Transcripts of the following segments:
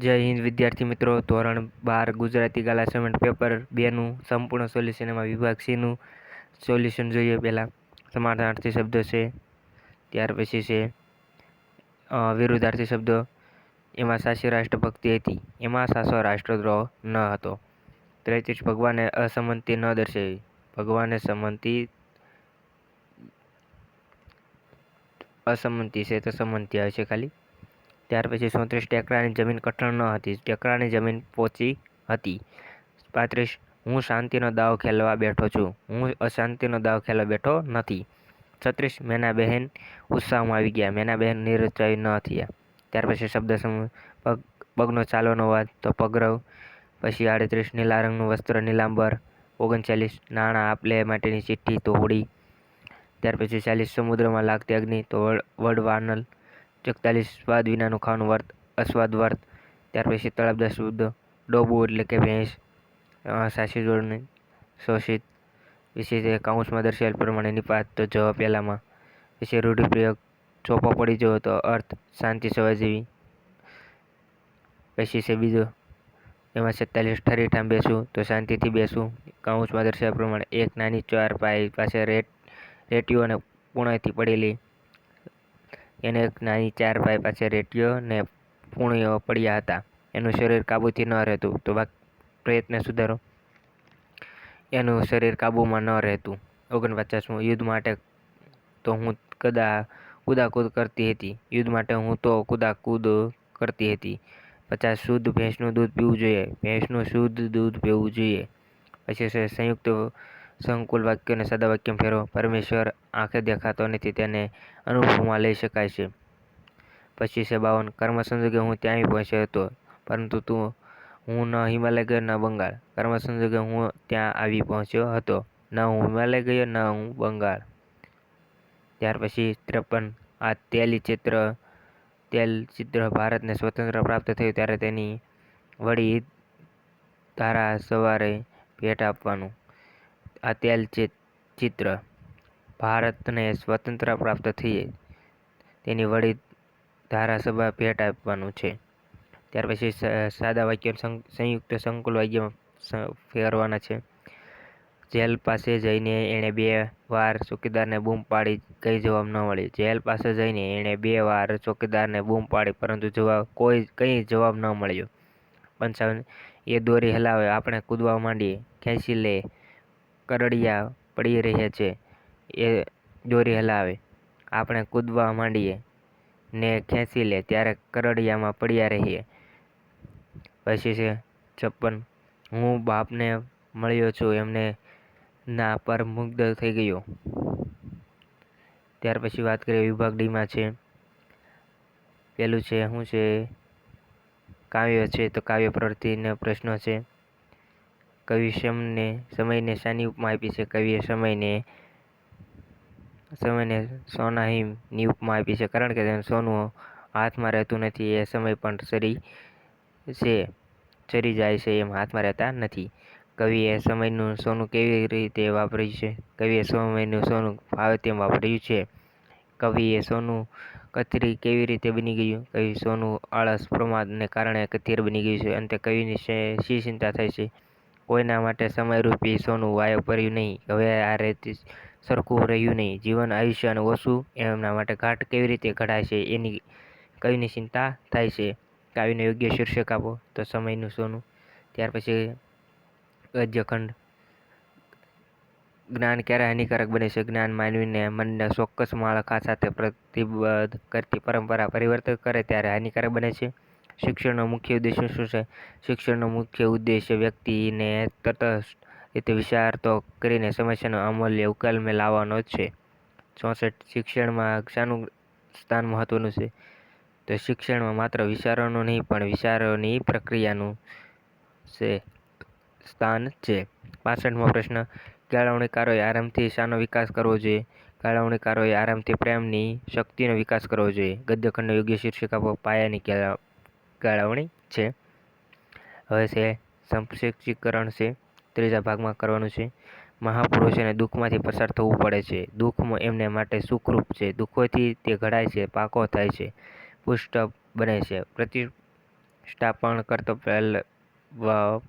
જય હિન્દ, વિદ્યાર્થી મિત્રો. ધોરણ બાર, ગુજરાતી ગાલા સેમેન્ટ પેપર બેનું સંપૂર્ણ સોલ્યુશન એમાં વિભાગ સીનું સોલ્યુશન જોઈએ પહેલાં. સમાનાર્થી શબ્દો છે, ત્યાર પછી છે વિરુદ્ધાર્થી શબ્દો. એમાં સાચી રાષ્ટ્રભક્તિ હતી. એમાં સાસો રાષ્ટ્રદ્રોહ ન હતો. ત્રેત્રીસ ભગવાને અસંમતિ ન દર્શાવી. ભગવાને સંમતિ અસંમતિ છે તો સંમતિ આવે છે ખાલી. ત્યાર પછી ચોત્રીસ ટેકરાની જમીન કઠણ ન હતી. ટેકરાની જમીન પોચી હતી. પાંત્રીસ, હું શાંતિનો દાવ ખેલવા બેઠો છું. હું અશાંતિનો દાવ ખેલવા બેઠો નથી. છત્રીસ મેના બહેન ઉત્સાહમાં આવી ગયા. મેના બહેન નિરુત્સાહી ન થયા. ત્યાર પછી શબ્દ પગ, પગનો ચાલવાનો વાત તો પગરવ, પછી આડત્રીસ, નીલા રંગનું વસ્ત્ર, નીલાંબર, ઓગણચાલીસ, નાણાં આપલે માટેની ચિઠ્ઠી તો હોડી ત્યાર પછી ચાલીસ, સમુદ્રમાં લાગતી અગ્નિ, તો વડ- વડવાનલ એકતાલીસ સ્વાદ વિનાનું ખાવાનું વર્ત, અસ્વાદ વર્ત. ત્યાર પછી તળપદા શુદ્ધ ડોબું એટલે કે ભેંસ સાસી જોડની શોષિત. વિશેષ તે કાઉન્સમાં દર્શાવેલ પ્રમાણે નિપાત તો જવાબ પહેલામાં. વિશે રૂઢિપ્રયોગ ચોપો પડી જવો તો અર્થ શાંતિ સવા જેવી. પછી છે બીજો. એમાં સત્તાલીસ ઠરીઠામ બેસું તો શાંતિથી બેસવું. કાઉન્સમાં દર્શાવ્યા પ્રમાણે એક નાની ચાર પાય પાસે રેટ, રેટીઓ અને પૂણાથી પડેલી એને એક નાની ચાર ભાઈ પાસે રેટીઓ ને પૂણીઓ પડ્યા હતા. એનું શરીર કાબૂથી ન રહેતું. તો પ્રયત્ન સુધારો. એનું શરીર કાબૂમાં ન રહેતું. ઓગણપચાસમું યુદ્ધ માટે તો હું કદા કુદાકૂદ કરતી હતી. યુદ્ધ માટે હું તો કુદાકૂદ કરતી હતી. પચાસ શુદ્ધ ભેંસનું દૂધ પીવું જોઈએ. ભેંસનું શુદ્ધ દૂધ પીવું જોઈએ. પછી છે સંયુક્ત સંકુલ વાક્યોને સાદા વાક્યમાં ફેરવો. પરમેશ્વર આંખે દેખાતો નથી, તેને અનુભવમાં લઈ શકાય છે. પછી છે બાવન, કર્મ સંજોગે હું ત્યાં પહોંચ્યો હતો, પરંતુ તું, હું ન હિમાલય ગયો, ન બંગાળ. કર્મ સંજોગે હું ત્યાં આવી પહોંચ્યો હતો, ન હું હિમાલય ગયો, ન હું બંગાળ. ત્યાર પછી ત્રેપન, આ તેલી ચિત્ર તેલ ચિત્ર ભારતને સ્વતંત્ર પ્રાપ્ત થયું ત્યારે તેની વળી ધારા સવારે ભેટ આપવાનું. આ તેલ ચિત્ર ભારતને સ્વતંત્ર પ્રાપ્ત થઈએ, તેની વળી ધારાસભા ભેટ આપવાનું છે. ત્યાર પછી સાદા વાક્યો સંયુક્ત સંકુલ વાક્ય ફેરવાના છે. જેલ પાસે જઈને એણે બે વાર ચોકીદારને બૂમ પાડી, કંઈ જવાબ ન મળ્યો જેલ પાસે જઈને એણે બે વાર ચોકીદારને બૂમ પાડી, પરંતુ જવાબ, કોઈ, કંઈ જવાબ ન મળ્યો. પંચાવન એ દોરી હલાવે, આપણે કૂદવા માંડીએ. ખેંચી લે. કરડિયા પડી રહ્યા છે, એ દોરી હલાવે. આપણે કૂદવા માંડીએ ને ખેંચી લે, ત્યારે કરડિયામાં પડ્યા રહીએ. પછી છે છપ્પન. હું બાપને મળ્યો છું, એમને ના પર મુગ્ધ થઈ ગયો. ત્યાર પછી વાત કરીએ વિભાગ ડીમાં છે. પેલું છે, શું છે? કાવ્ય છે, તો કાવ્ય પ્રવૃત્તિને પ્રશ્નો છે. કવિ સમયને સમયને શાની ઉપમા આપી છે? કવિએ સમયને સમયને સોનાહીમની ઉપમા આપી છે. કારણ કે તેને સોનું હાથમાં રહેતું નથી, એ સમય પણ સરી છે ચરી જાય છે એમ હાથમાં રહેતા નથી. કવિએ સમયનું સોનું કેવી રીતે વાપર્યું છે? કવિએ સમયનું સોનું ફાવે તેમ વાપર્યું છે. કવિએ સોનું કથરી કેવી રીતે બની ગયું? કવિ સોનું આળસ પ્રમાદને કારણે કથિર બની ગયું છે. અંતે કવિની શી ચિંતા થાય છે? કોઈના માટે સમયરૂપી સોનું વાયુ પર્યું નહીં. હવે આ રીતે સરખું રહ્યું નહીં. જીવન, આયુષ્ય અને ઓછું એમના માટે ઘાટ કેવી રીતે ઘડાય છે એની કવિની ચિંતા થાય છે. કાવ્યને યોગ્ય શીર્ષક આપો. તો સમયનું સોનું. ત્યાર પછી ગદ્યખંડ. જ્ઞાન ક્યારે હાનિકારક બને છે. જ્ઞાન માનવીને મનને ચોક્કસ માળખા સાથે પ્રતિબદ્ધ કરતી પરંપરા પરિવર્તિત કરે ત્યારે હાનિકારક બને છે. શિક્ષણનો મુખ્ય ઉદ્દેશ્ય શું છે? શિક્ષણનો મુખ્ય ઉદ્દેશ્ય વ્યક્તિને તટસ્થ રીતે વિચારતો કરીને સમસ્યાનો અમૂલ્ય ઉકેલ મેં લાવવાનો છે. ચોસઠ, શિક્ષણમાં શાનું સ્થાન મહત્વનું છે. તો શિક્ષણમાં માત્ર વિચારોનું નહીં, પણ વિચારોની પ્રક્રિયાનું છે, સ્થાન છે. પાસઠમો પ્રશ્ન. કેળવણીકારોએ આરામથી શાનો વિકાસ કરવો જોઈએ. કેળવણીકારોએ આરામથી પ્રેમની શક્તિનો વિકાસ કરવો જોઈએ. ગદ્યખંડનો યોગ્ય શીર્ષક આપો. પાયાની કેળવ- કેળવણી છે. હવે છે, સંક્ષિપ્તીકરણ છે, ત્રીજા ભાગમાં કરવાનું છે. મહાપુરુષોને દુઃખમાંથી પસાર થવું પડે છે. દુઃખ એમને માટે સુખરૂપ છે. દુઃખોથી તે ઘડાય છે, પાકો થાય છે, પુષ્ટ બને છે. પ્રતિષ્ઠાપણ કરતો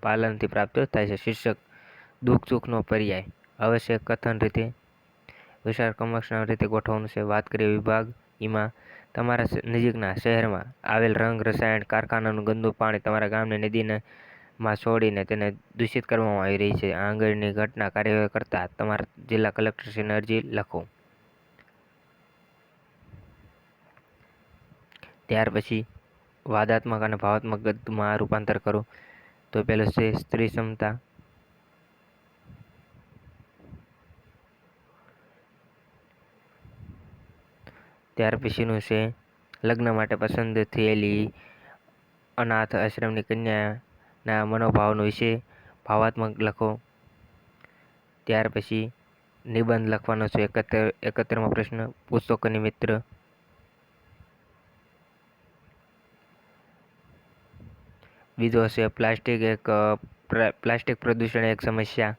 પાલનથી પ્રાપ્ત થાય છે. શીર્ષક દુઃખ સુખનો પર્યાય. અવશ્ય કથન રીતે, વિશાળ કમક્ષના રીતે ગોઠવવાનું છે. વાત કરીએ વિભાગ એમાં તમારા નજીકના શહેરમાં આવેલ રંગ, રસાયણ, કારખાનાનું ગંદુ પાણી તમારા ગામની નદીને માં છોડીને તેને દૂષિત કરવામાં આવી રહી છે. આ અંગેની ઘટના કાર્યવાહી કરતા તમારા જિલ્લા કલેક્ટરશ્રીને અરજી લખો. ત્યાર પછી વાદાત્મક અને ભાવાત્મક ગદ્યમાં રૂપાંતર કરો. તો પેલું છે સ્ત્રી ક્ષમતા ત્યાર પછીનું છે લગ્ન માટે પસંદ થયેલી અનાથ આશ્રમની કન્યાના મનોભાવનો વિશે ભાવાત્મક લખો. ત્યાર પછી નિબંધ લખવાનો છે. એકત્ર એકત્રમો પ્રશ્ન. પુસ્તકોની મિત્ર. બીજો છે, પ્લાસ્ટિક એક પ્લાસ્ટિક પ્રદૂષણ એક સમસ્યા.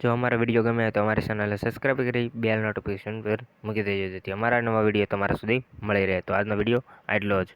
જો અમારો વીડિયો ગમે તો અમારી ચેનલને સબસ્ક્રાઈબ કરી બેલ નોટિફિકેશન પર મૂકી દેજો જેથી અમારા નવા વીડિયો તમારા સુધી મળી રહે. તો આજનો વીડિયો આટલો જ.